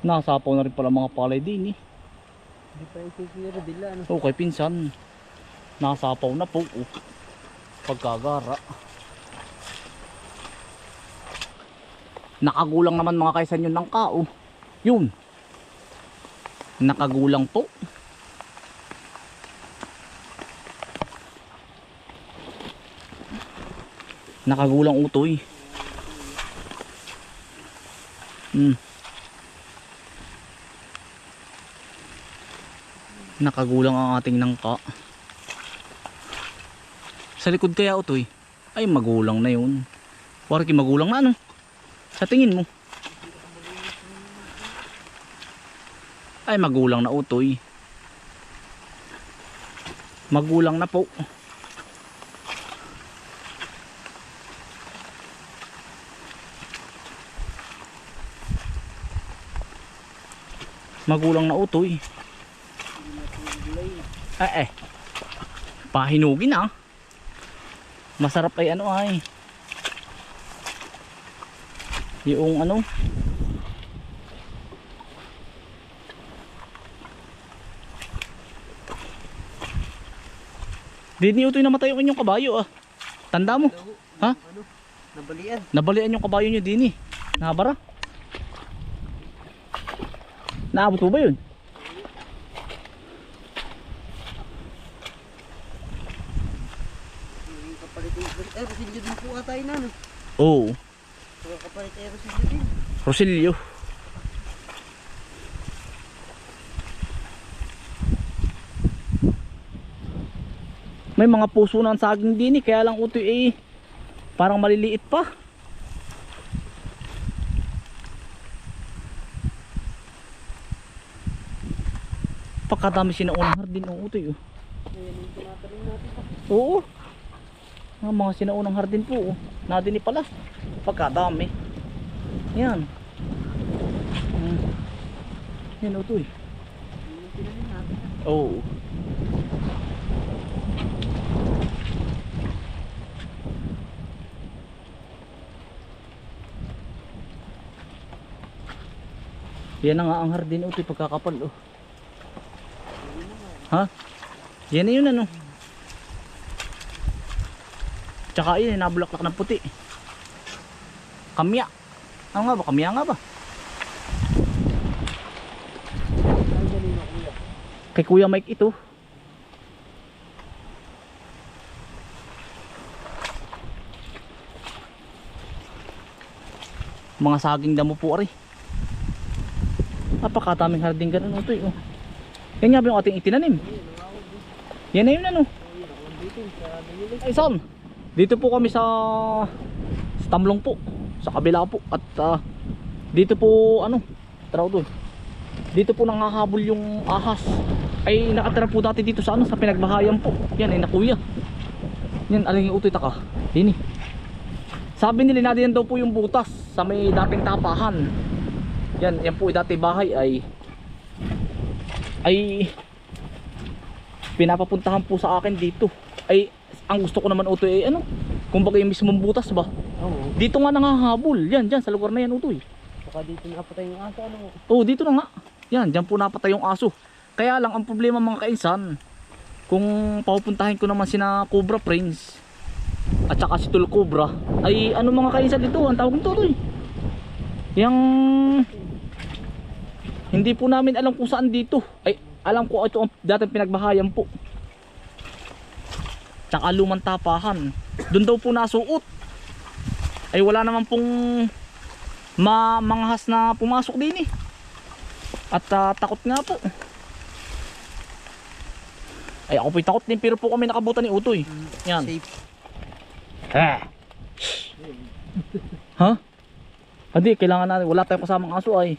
Nasapaw na rin pala mga palay din eh. Hindi pa yung sisira dila. Ano? Okay, pinsan. Nasapaw na po. Oh. Pagkagara. Nakagulang naman mga kaisan yun ng kao. Yun. Nakagulang po. Nakagulang utoy. Hmm. Nakagulang ang ating nangka. Sa likod kaya utoy. Ay magulang na yun. Warki magulang na ano? Sa tingin mo? Ay magulang na utoy. Magulang na po. Magulang na utoy. Eh eh. Pahinugin ah. Masarap ay ano ay. Yung ano. Di ni utoy namatay yung inyong kabayo ah. Tanda mo. Ha? Ano? Nabalian. Nabalian yung kabayo nyo din eh. Nabara. Naabot mo ba yun? Naging kapalit yung... Eh, Rosilio din po ata yun ano. Oo. Kaya kapalit ay Rosilio din. Rosilio. May mga puso na ang saging din eh, kaya lang utoy eh, parang maliliit pa. Pagkadami sinaunang hardin ang utoy oh. Oo. Ang mga sinaunang hardin po. Oh. Nadini pala. Pagkadami. Yan. Mm. Yan o eh. Yung tinanim natin. Oo. Yan na nga ang hardin utoy pagkakapal oh. Ha? Yan na yun ano. Tsaka yun, nabulaklak ng puti. Kamya. Ano nga ba? Kamya nga ba? Kay Kuya Mike ito. Mga saging damo po ari. Napakataming harding ganun ito eh. Oh. Yan nga ba yung ating itinanim? Yan na yun ano. Ay son, dito po kami sa sa Tamlong po. Sa kabila po. At ah, dito po ano, taraw doon. Dito po nangahabol yung ahas. Ay nakatira po dati dito sa ano, sa pinagbahayan po. Yan ay nakuya. Yan, aling utoy taka. Dini. Sabi nila na yan daw po yung butas sa may dating tapahan. Yan, yan po dati bahay ay ay pinapapuntahan po sa akin dito. Ay ang gusto ko naman utoy ay ano, kumbaga yung mismong butas ba? Oo. Dito nga nangahabol. Yan, diyan sa lugar na yan utoy. Saka dito napatay yung aso. Ano? Oo, dito na nga. Yan, diyan po napatay yung aso. Kaya lang ang problema mga kainsan, kung papupuntahin ko naman sina Cobra Prince at saka si Tul Cobra, ay ano mga kainsan dito, ang tawag nito utoy. Yang hindi po namin alam kung saan dito. Ay, alam ko ito ang dating pinagbahayan po. Tsaka lumang tapahan. Doon daw po nasuot. Ay wala naman pong ma manghas na pumasok din eh. At ah, takot nga po. Ay ako po'y takot din pero po kami nakabutan ni Utoy. Yan. Safe. Ha? ha? Hindi, kailangan natin. Wala tayong kasamang aso ay.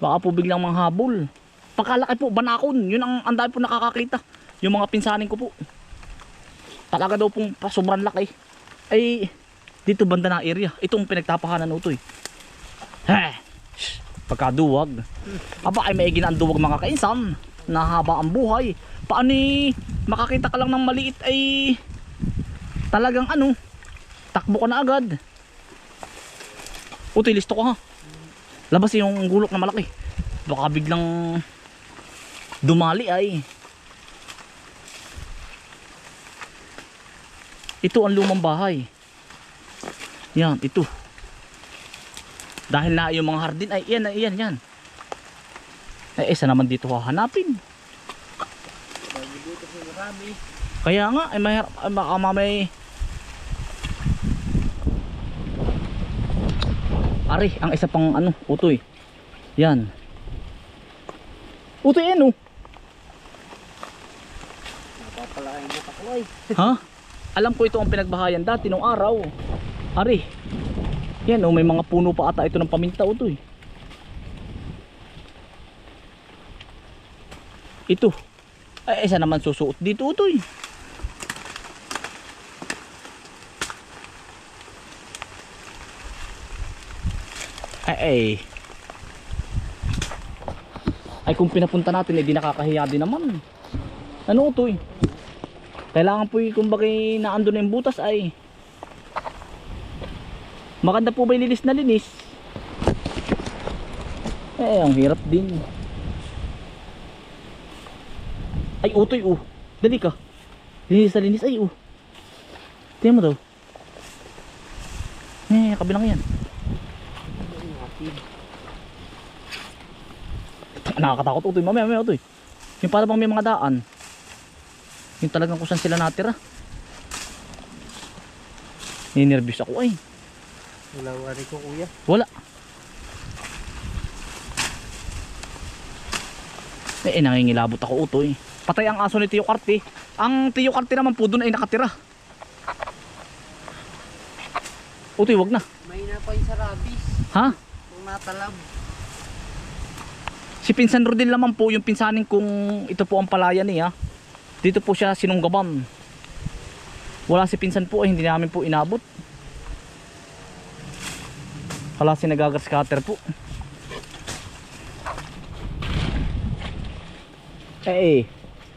Baka po biglang manghabol. Pagkalaki po, banakon. Yun ang ang dami po nakakakita. Yung mga pinsanin ko po. Talaga daw pong sobrang laki. Ay, dito banda na area. Itong pinagtapahanan ng utoy. Ha? Shh, Pagkaduwag. Aba ay na ang duwag mga kainsan. Nahaba ang buhay. Paano eh, makakita ka lang ng maliit ay talagang ano, takbo ka na agad. Utoy, listo ko ha. Labas yung gulok na malaki. Baka biglang dumali ay. Ito ang lumang bahay. Yan, ito. Dahil na yung mga hardin ay yan, yan, yan. Eh, isa naman dito hahanapin. Kaya nga, ay may, ay baka mamay... Ari, ang isa pang ano, utoy. Yan. Utoy yan oh. Napapalain mo ay. Ha? Alam ko ito ang pinagbahayan dati nung araw. Ari. Yan oh, may mga puno pa ata ito ng paminta utoy. Ito. Ay, isa naman susuot dito utoy. Ay, ay. Ay, kung pinapunta natin, eh, di nakakahiya din naman. Ano utoy? Kailangan po yung kumbaga naando na yung butas ay Maganda po ba yung linis na linis? Eh, ang hirap din. Ay, utoy oh. Dali ka. Linis na linis ay oh. Tingnan mo daw. Eh, kabilang yan. Nakakatakot utoy. Mamaya, mamaya utoy. Yung para bang may mga daan. Yung talagang kung saan sila natira. Ninervous ako ay. Wala wari ko kuya. Wala. Eh, eh nangingilabot ako utoy. Patay ang aso ni Tiyo Karte. Ang Tiyo Karte naman po doon ay nakatira. Utoy, wag na. May na pa yung sa rabis. Ha? Kung natalab. Si Pinsan Rodel naman po yung pinsanin kung ito po ang palaya niya. Dito po siya sinunggaban. Wala si Pinsan po ay hindi namin po inabot. Wala si nagagas cutter po. Eh eh.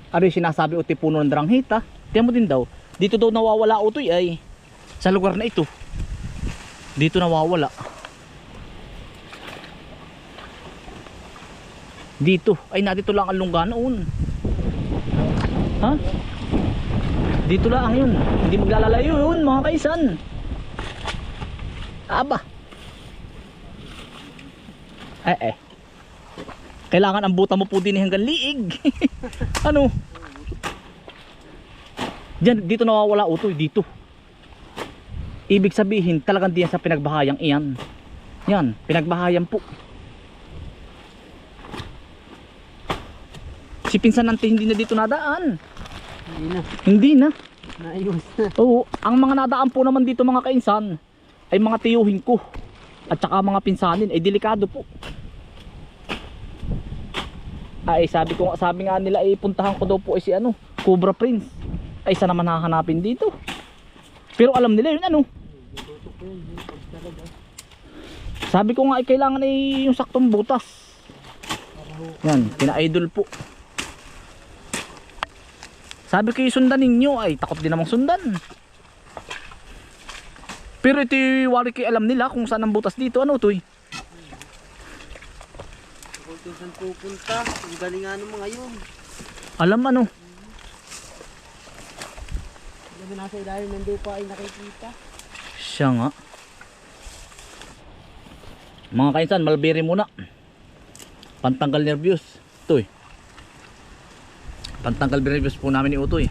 Ano yung sinasabi uti puno ng dranghita? Tiyan mo din daw. Dito daw nawawala utoy ay sa lugar na ito. Dito nawawala. Dito. Ay na dito lang ang lungga noon. Ha? Dito lang yun. Hindi maglalalayo yun mga kaisan. Aba. Eh eh. Kailangan ang buta mo po din hanggang liig. ano? Diyan, dito nawawala utoy. Dito. Ibig sabihin, talagang diyan sa pinagbahayang iyan. Yan, pinagbahayan po. Si pinsan nante hindi na dito nadaan. Hindi na. Hindi na. Naayos na. Oo, ang mga nadaan po naman dito mga kainsan ay mga tiyuhin ko at saka mga pinsanin ay delikado po. Ay sabi ko sabi nga nila ay puntahan ko daw po ay si ano, Cobra Prince. Ay isa naman hahanapin dito. Pero alam nila yun ano. Sabi ko nga ay kailangan ay yung saktong butas. Yan, kina-idol po. Sabi ko yung sundan ninyo ay takot din namang sundan. Pero ito yung wari kayo alam nila kung saan ang butas dito. Ano to eh? Kung saan pupunta. Ang galing ng mga yun. Alam ano? Alam mo nasa ilalim ng lupa ay nakikita. Siya nga. Mga kainsan, malbiri muna. Pantanggal nervyos. Ito eh. Pantanggal nervyos po namin ni Utoy.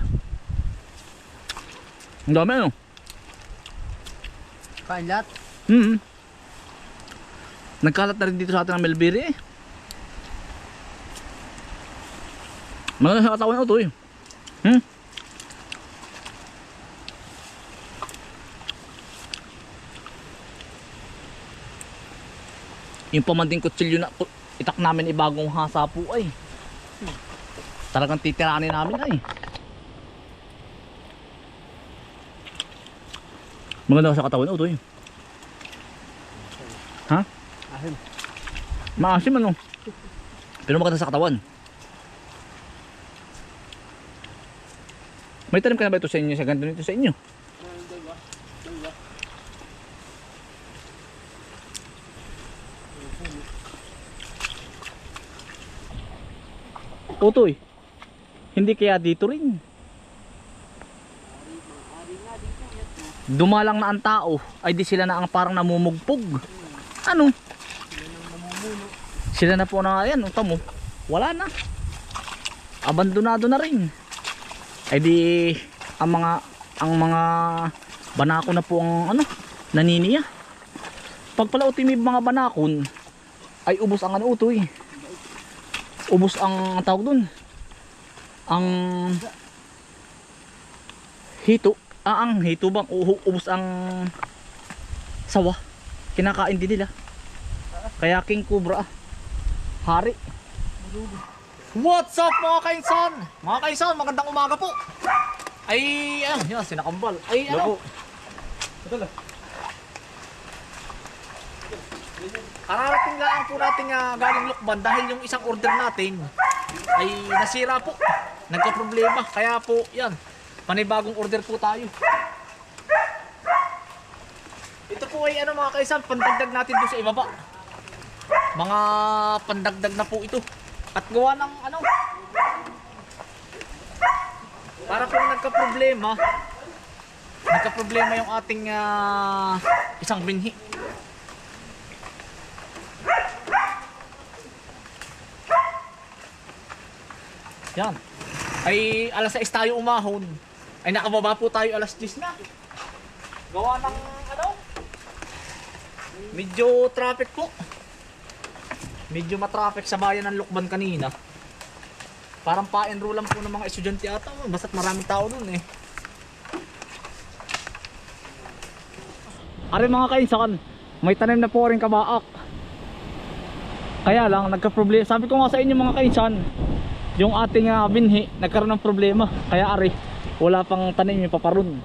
Ang dami ano? Kain lahat. Hmm. Nagkalat na rin dito sa atin ng Melbiri eh. Maganda sa katawan eh. Hmm? Yung pamanding kutsilyo na itak namin ibagong hasa po ay. Talagang titiranin namin ay. Maganda sa katawan eh. Ha? Ahim. Maasim ano? Pero maganda sa katawan. May tanim ka na ba ito sa inyo? Sa ganito nito sa inyo? Utoy. Hindi kaya dito rin. Dumalang na ang tao, ay di sila na ang parang namumugpog. Ano? Sila na po na, ayan, uta mo. Wala na. Abandonado na rin. Ay di, ang mga, ang mga banako na po ang, ano, naniniya. Pag pala utimib mga banakon, ay ubos ang ano utoy. Ubos ang tawag dun. Ang hito. Ah, ang hito bang ubos ang sawa. Kinakain din nila. Kaya king cobra. ah. Hari. What's up mga kainsan? Mga kainsan, magandang umaga po. Ay, ah, yan, sinakambal. Ay, ano? Kararating lang po natin uh, galing Lukban dahil yung isang order natin ay nasira po. Nagka-problema. Kaya po, yan. Panibagong order po tayo. Ito po ay ano mga kaisan, pandagdag natin doon sa ibaba. Mga pandagdag na po ito. At gawa ng ano, para po nagka-problema, nagka-problema yung ating ah, isang binhi. Yan. Ay alas 6 tayo umahon. Ay nakababa po tayo alas 10 na. Gawa ng ano? Medyo traffic po. Medyo matraffic sa bayan ng Lukban kanina. Parang pa-enroll lang po ng mga estudyante ata. Basta't maraming tao dun eh. Ari mga kainsan, may tanim na po rin kabaak. Kaya lang, nagka-problema. Sabi ko nga sa inyo mga kainsan, yung ating uh, binhi nagkaroon ng problema. Kaya ari wala pang tanim yung paparon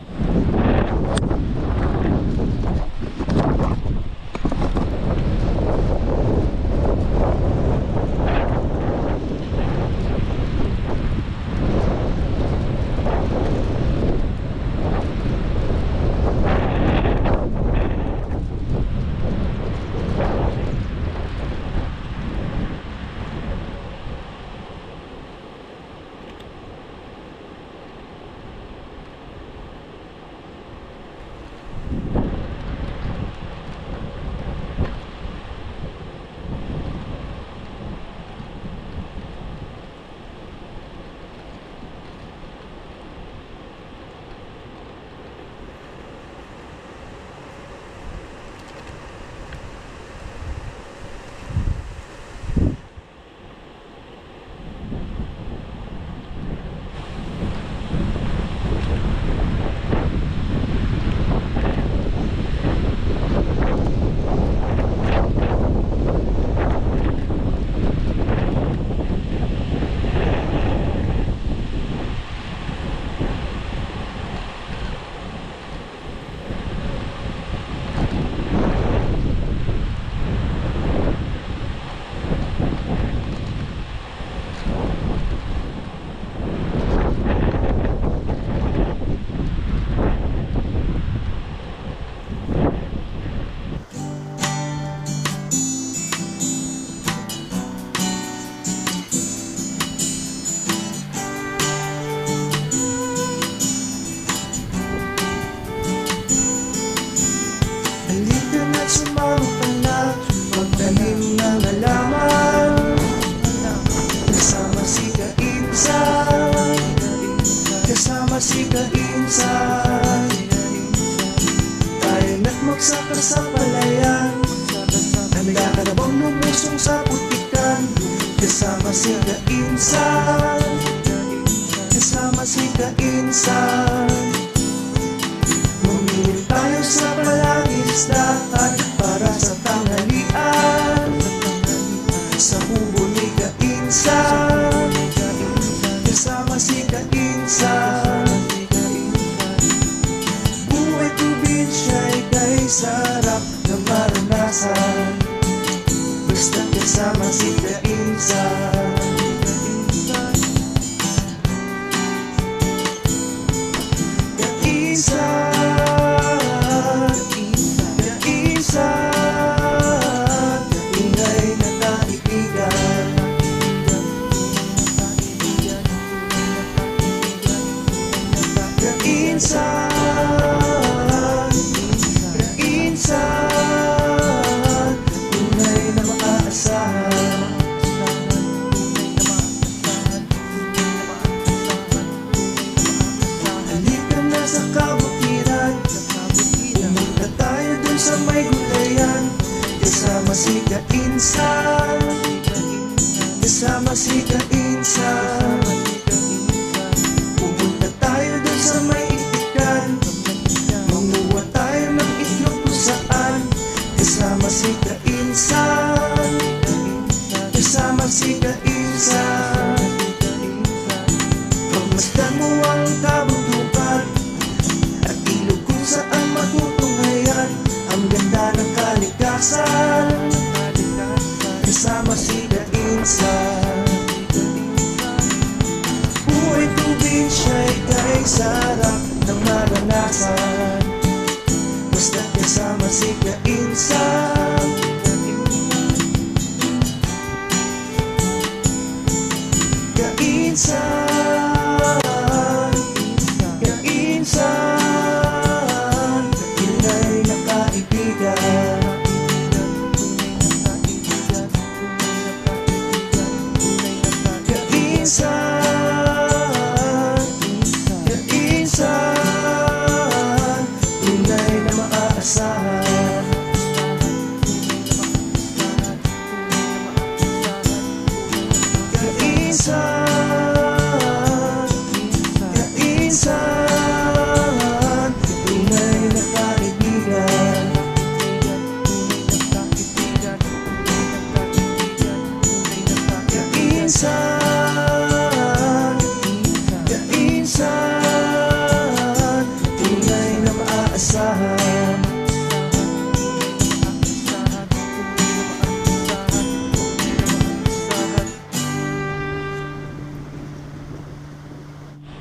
magsaka sa palayan. Handa ka na bang lumusong sa putikan? Kasama si Kainsan. Kasama si Kainsan. Bumili tayo sa palangisdaan para sa tanghalian. Sa kubo ni Kainsan. Kasama si Kainsan maranasan Basta kasama si Kainsan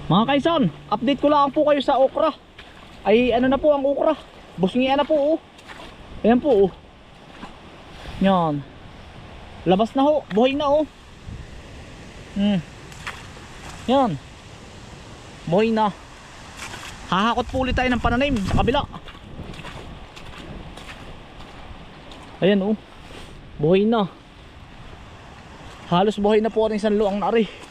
Mga kaisan, update ko lang po kayo sa okra. Ay ano na po ang okra. Busngian na po oh. Ayan po oh. Yan. Labas na ho, buhay na oh. Hmm. Yan. Buhay na. Hahakot po ulit tayo ng pananim sa kabila. Ayan oh. Buhay na. Halos buhay na po ang isang luang nari.